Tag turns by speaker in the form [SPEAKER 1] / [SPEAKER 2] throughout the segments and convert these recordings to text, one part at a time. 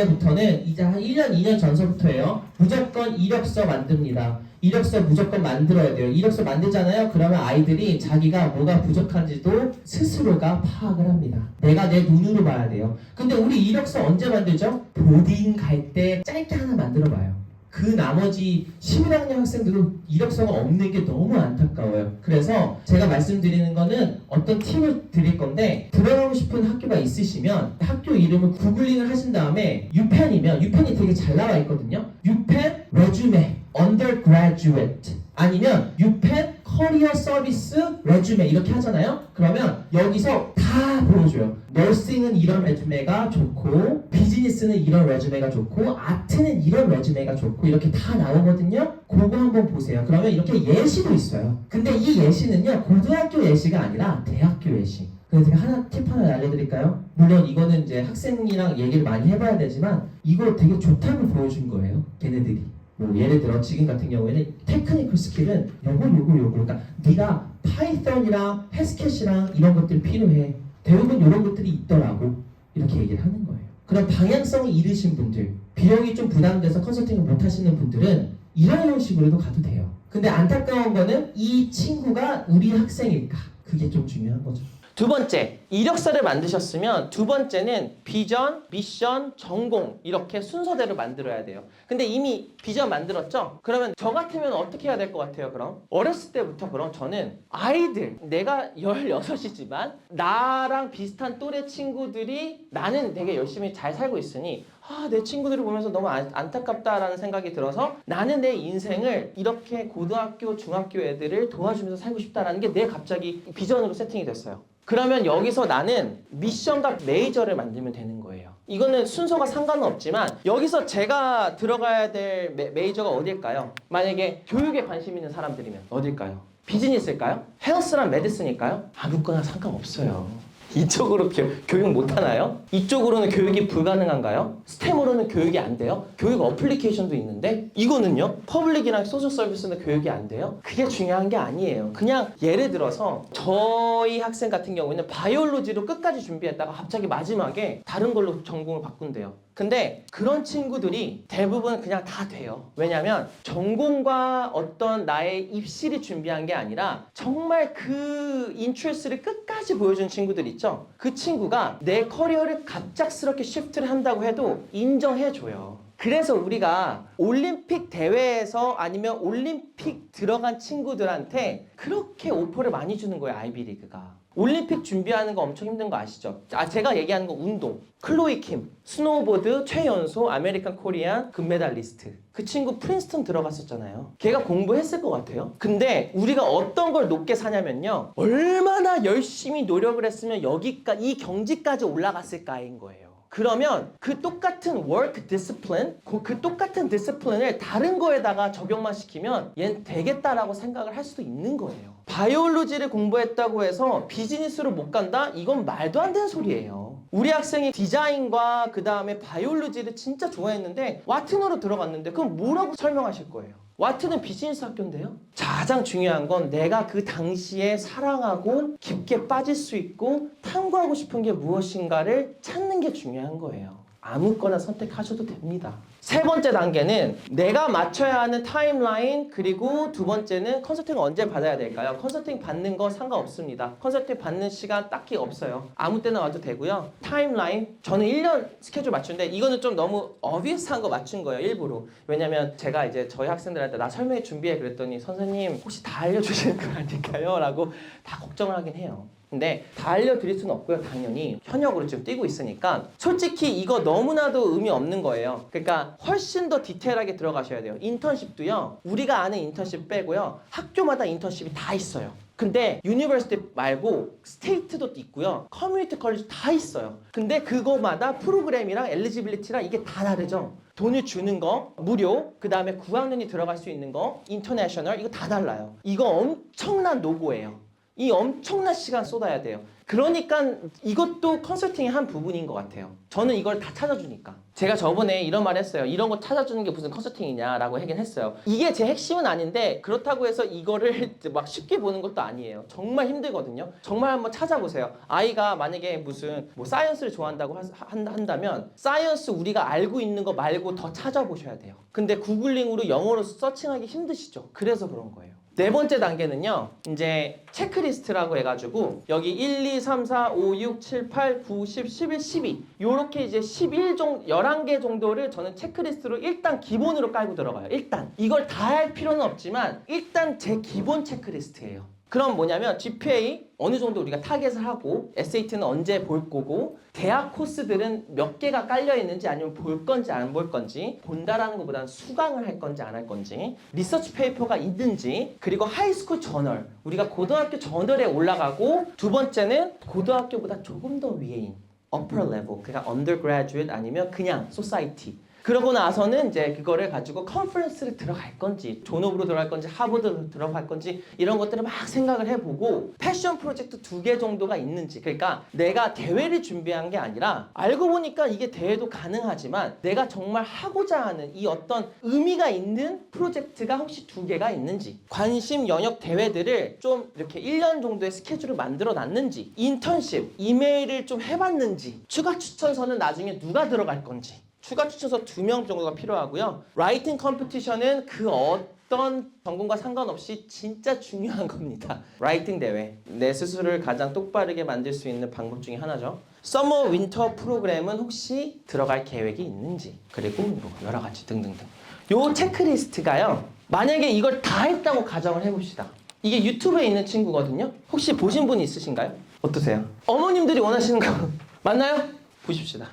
[SPEAKER 1] 이제부터는 이제 한 1년, 2년 전서부터예요. 무조건 이력서 만듭니다. 이력서 무조건 만들어야 돼요. 이력서 만들잖아요. 그러면 아이들이 자기가 뭐가 부족한지도 스스로가 파악을 합니다. 내가 내 눈으로 봐야 돼요. 근데 우리 이력서 언제 만들죠? 보딩 갈 때 짧게 하나 만들어 봐요. 그 나머지 11학년 학생들은 이력서가 없는 게 너무 안타까워요. 그래서 제가 말씀드리는 거는 어떤 팁을 드릴 건데 들어가고 싶은 학교가 있으시면 학교 이름을 구글링을 하신 다음에 유펜이면 유펜이 되게 잘 나와 있거든요. 유펜 레주메 undergraduate 아니면 유펜 커리어 서비스 레주메 이렇게 하잖아요. 그러면 여기서 다 보여줘요. 너싱은 이런 레주메가 좋고 비즈니스는 이런 레주메가 좋고 아트는 이런 레주메가 좋고 이렇게 다 나오거든요. 그거 한번 보세요. 그러면 이렇게 예시도 있어요. 근데 이 예시는요 고등학교 예시가 아니라 대학교 예시. 그래서 제가 하나 팁 하나 알려드릴까요? 물론 이거는 이제 학생이랑 얘기를 많이 해봐야 되지만 이거 되게 좋다고 보여준 거예요. 걔네들이. 뭐 예를 들어 지금 같은 경우에는 테크니컬 스킬은 요거 요거 요거 그러니까 네가 파이썬이랑 해스켓이랑 이런 것들이 필요해. 대부분 이런 것들이 있더라고. 이렇게 얘기를 하는 거예요. 그런 방향성이 잃으신 분들 비용이 좀 부담돼서 컨설팅을 못 하시는 분들은 이런 형식으로도 가도 돼요. 근데 안타까운 거는 이 친구가 우리 학생일까? 그게 좀 중요한 거죠 두 번째, 이력서를 만드셨으면 두 번째는 비전, 미션, 전공 이렇게 순서대로 만들어야 돼요. 근데 이미 비전 만들었죠? 그러면 저 같으면 어떻게 해야 될 것 같아요, 그럼? 어렸을 때부터 그럼 저는 아이들, 내가 16이지만 나랑 비슷한 또래 친구들이 나는 되게 열심히 잘 살고 있으니 아, 내 친구들을 보면서 너무 안, 안타깝다라는 생각이 들어서 나는 내 인생을 이렇게 고등학교, 중학교 애들을 도와주면서 살고 싶다라는 게 내 갑자기 비전으로 세팅이 됐어요. 그러면 여기서 나는 미션과 메이저를 만들면 되는 거예요. 이거는 순서가 상관은 없지만 여기서 제가 들어가야 될 메, 메이저가 어딜까요? 만약에 교육에 관심 있는 사람들이면 어딜까요? 비즈니스일까요? 헬스랑 메디슨일까요? 아무거나 상관없어요. 이쪽으로 교, 교육 못 하나요? 이쪽으로는 교육이 불가능한가요? 스템으로는 교육이 안 돼요? 교육 어플리케이션도 있는데 이거는요? 퍼블릭이랑 소셜 서비스는 교육이 안 돼요? 그게 중요한 게 아니에요. 그냥 예를 들어서 저희 학생 같은 경우에는 바이올로지로 끝까지 준비했다가 갑자기 마지막에 다른 걸로 전공을 바꾼대요. 근데 그런 친구들이 대부분 그냥 다 돼요. 왜냐면 전공과 어떤 나의 입시를 준비한 게 아니라 정말 그 인트레스를 끝까지 보여준 친구들 있죠? 그 친구가 내 커리어를 갑작스럽게 시프트를 한다고 해도 인정해줘요. 그래서 우리가 올림픽 대회에서 아니면 올림픽 들어간 친구들한테 그렇게 오퍼를 많이 주는 거예요, 아이비리그가. 올림픽 준비하는 거 엄청 힘든 거 아시죠? 아, 제가 얘기하는 거 운동. 클로이 킴, 스노우보드 최연소 아메리칸 코리안 금메달리스트. 그 친구 프린스턴 들어갔었잖아요. 걔가 공부했을 것 같아요. 근데 우리가 어떤 걸 높게 사냐면요. 얼마나 열심히 노력을 했으면 여기까지, 이 경지까지 올라갔을까인 거예요. 그러면 그 똑같은 work discipline, 그, 그 똑같은 디스플린을 다른 거에다가 적용만 시키면 얘는 되겠다라고 생각을 할 수도 있는 거예요. 바이올로지를 공부했다고 해서 비즈니스로 못 간다? 이건 말도 안 되는 소리예요. 우리 학생이 디자인과 그 다음에 바이올로지를 진짜 좋아했는데 와튼으로 들어갔는데 그럼 뭐라고 설명하실 거예요? 와트는 비즈니스 학교인데요. 가장 중요한 건 내가 그 당시에 사랑하고 깊게 빠질 수 있고 탐구하고 싶은 게 무엇인가를 찾는 게 중요한 거예요. 아무거나 선택하셔도 됩니다. 세 번째 단계는 내가 맞춰야 하는 타임라인 그리고 두 번째는 컨설팅을 언제 받아야 될까요? 컨설팅 받는 거 상관없습니다. 컨설팅 받는 시간 딱히 없어요. 아무 때나 와도 되고요. 타임라인 저는 1년 스케줄 맞추는데 이거는 좀 너무 어비스한 거 맞춘 거예요. 일부러. 왜냐면 제가 이제 저희 학생들한테 나 설명회 준비해 그랬더니 선생님 혹시 다 알려주시는 거 아닐까요? 라고 다 걱정을 하긴 해요. 근데 다 알려드릴 수는 없고요. 당연히 현역으로 지금 뛰고 있으니까 솔직히 이거 너무나도 의미 없는 거예요. 그러니까 훨씬 더 디테일하게 들어가셔야 돼요. 인턴십도요. 우리가 아는 인턴십 빼고요. 학교마다 인턴십이 다 있어요. 근데 유니버시티 말고 스테이트도 있고요. 커뮤니티 컬리지 다 있어요. 근데 그거마다 프로그램이랑 엘리지빌리티랑 이게 다 다르죠. 돈을 주는 거 무료 그 다음에 9학년이 들어갈 수 있는 거 인터내셔널 이거 다 달라요 이거 엄청난 노고예요 이 엄청난 시간 쏟아야 돼요. 그러니까 이것도 컨설팅의 한 부분인 것 같아요. 저는 이걸 다 찾아주니까. 제가 저번에 이런 말 했어요. 이런 거 찾아주는 게 무슨 컨설팅이냐라고 하긴 했어요. 이게 제 핵심은 아닌데 그렇다고 해서 이거를 막 쉽게 보는 것도 아니에요. 정말 힘들거든요. 정말 한번 찾아보세요. 아이가 만약에 무슨 뭐 사이언스를 좋아한다고 한다면 사이언스 우리가 알고 있는 거 말고 더 찾아보셔야 돼요. 근데 구글링으로 영어로 서칭하기 힘드시죠. 그래서 그런 거예요. 네 번째 단계는요, 이제 체크리스트라고 해가지고, 여기 1, 2, 3, 4, 5, 6, 7, 8, 9, 10, 11, 12. 요렇게 이제 11 정도, 11개 정도를 저는 체크리스트로 일단 기본으로 깔고 들어가요. 일단. 이걸 다 할 필요는 없지만, 일단 제 기본 체크리스트예요. 그럼 뭐냐면 GPA 어느 정도 우리가 타겟을 하고 SAT는 언제 볼 거고 대학 코스들은 몇 개가 깔려 있는지 아니면 볼 건지 안 볼 건지 본다라는 것보다는 수강을 할 건지 안 할 건지 리서치 페이퍼가 있는지 그리고 하이스쿨 저널 우리가 고등학교 저널에 올라가고 두 번째는 고등학교보다 조금 더 위에인 upper level 그러니까 undergraduate 아니면 그냥 society 그러고 나서는 이제 그거를 가지고 컨퍼런스를 들어갈 건지 존업으로 들어갈 건지 하버드로 들어갈 건지 이런 것들을 막 생각을 해보고 패션 프로젝트 두 개 정도가 있는지 그러니까 내가 대회를 준비한 게 아니라 알고 보니까 이게 대회도 가능하지만 내가 정말 하고자 하는 이 어떤 의미가 있는 프로젝트가 혹시 두 개가 있는지 관심 영역 대회들을 좀 이렇게 1년 정도의 스케줄을 만들어 놨는지 인턴십 이메일을 좀 해봤는지 추가 추천서는 나중에 누가 들어갈 건지 추가 추천서 두 명 정도가 필요하고요. 라이팅 컴피티션은 그 어떤 전공과 상관없이 진짜 중요한 겁니다. 라이팅 대회. 내 스스로를 가장 똑바르게 만들 수 있는 방법 중에 하나죠. 서머 윈터 프로그램은 혹시 들어갈 계획이 있는지 그리고 뭐 여러 가지 등등등. 요 체크리스트가요. 만약에 이걸 다 했다고 가정을 해봅시다. 이게 유튜브에 있는 친구거든요. 혹시 보신 분 있으신가요? 어떠세요? 어머님들이 원하시는 거 맞나요? 보십시다.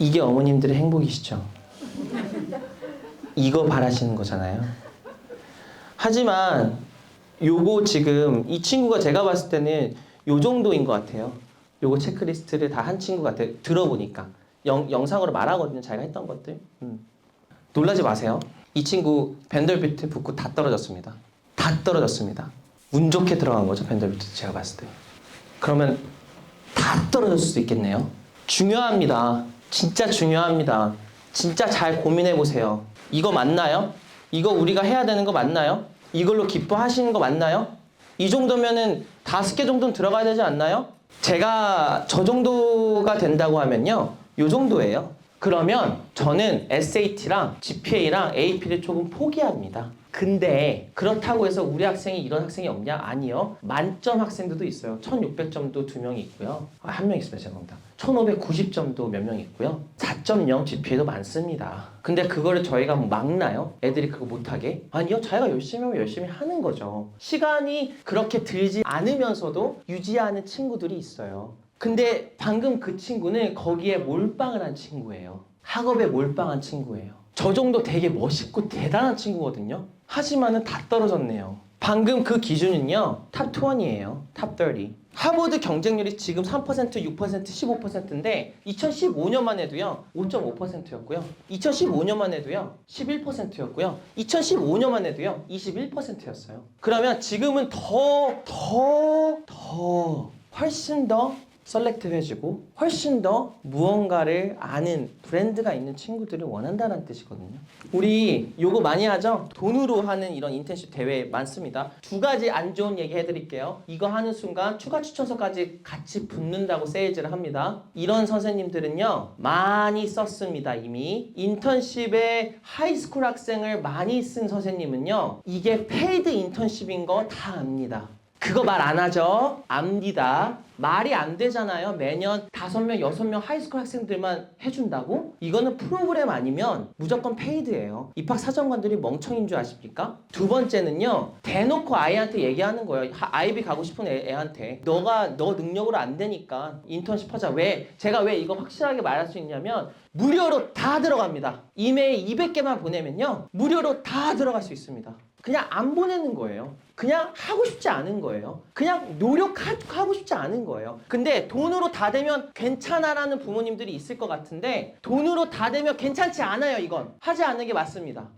[SPEAKER 1] 이게 어머님들의 행복이시죠. 이거 바라시는 거잖아요. 하지만 요거 지금 이 친구가 제가 봤을 때는 요 정도인 것 같아요. 요거 체크리스트를 다 한 친구 같아요. 들어보니까 영, 영상으로 말하거든요. 자기가 했던 것들. 음. 놀라지 마세요. 이 친구 벤덜비트 붙고 다 떨어졌습니다. 다 떨어졌습니다. 운 좋게 들어간 거죠. 벤덜비트 제가 봤을 때. 그러면 다 떨어질 수도 있겠네요. 중요합니다. 진짜 중요합니다. 진짜 잘 고민해 보세요. 이거 맞나요? 이거 우리가 해야 되는 거 맞나요? 이걸로 기뻐하시는 거 맞나요? 이 정도면은 다섯 개 정도는 들어가야 되지 않나요? 제가 저 정도가 된다고 하면요. 요 정도예요. 그러면 저는 SAT랑 GPA랑 AP를 조금 포기합니다. 근데 그렇다고 해서 우리 학생이 이런 학생이 없냐? 아니요. 만점 학생들도 있어요. 1600점도 두 명이 있고요. 아, 한 명 있습니다. 죄송합니다. 1590점도 몇 명 있고요. 4.0 GPA도 많습니다. 근데 그거를 저희가 뭐 막나요? 애들이 그거 못하게? 아니요. 자기가 열심히 하면 열심히 하는 거죠. 시간이 그렇게 들지 않으면서도 유지하는 친구들이 있어요. 근데 방금 그 친구는 거기에 몰빵을 한 친구예요. 학업에 몰빵한 친구예요. 저 정도 되게 멋있고 대단한 친구거든요. 하지만은 다 떨어졌네요. 방금 그 기준은요. 탑 20이에요. 탑 30. 하버드 경쟁률이 지금 3%, 6%, 15%인데 2015년만 해도요. 5.5%였고요. 2015년만 해도요. 11%였고요. 2015년만 해도요. 21%였어요. 그러면 지금은 더, 더, 더 훨씬 더 셀렉트해지고 훨씬 더 무언가를 아는 브랜드가 있는 친구들을 원한다는 뜻이거든요. 우리 요거 많이 하죠? 돈으로 하는 이런 인텐시브 대회 많습니다. 두 가지 안 좋은 얘기 해드릴게요. 이거 하는 순간 추가 추천서까지 같이 붙는다고 세일즈를 합니다. 이런 선생님들은요 많이 썼습니다 이미. 인턴십에 하이스쿨 학생을 많이 쓴 선생님은요 이게 페이드 인턴십인 거 다 압니다. 그거 말 안 하죠? 압니다. 말이 안 되잖아요. 매년 다섯 명, 여섯 명 하이스쿨 학생들만 해준다고? 이거는 프로그램 아니면 무조건 페이드예요. 입학 사정관들이 멍청인 줄 아십니까? 두 번째는요. 대놓고 아이한테 얘기하는 거예요. 하- 아이비 가고 싶은 애, 애한테 너가 너 능력으로 안 되니까 인턴십 하자. 왜? 제가 왜 이거 확실하게 말할 수 있냐면 무료로 다 들어갑니다. 이메일 200개만 보내면요. 무료로 다 들어갈 수 있습니다.
[SPEAKER 2] 그냥 안 보내는 거예요. 그냥 하고 싶지 않은 거예요. 그냥 노력하고 싶지 않은 거예요. 근데 돈으로 다 되면 괜찮아라는 부모님들이 있을 것 같은데 돈으로 다 되면 괜찮지 않아요, 이건. 하지 않는 게 맞습니다.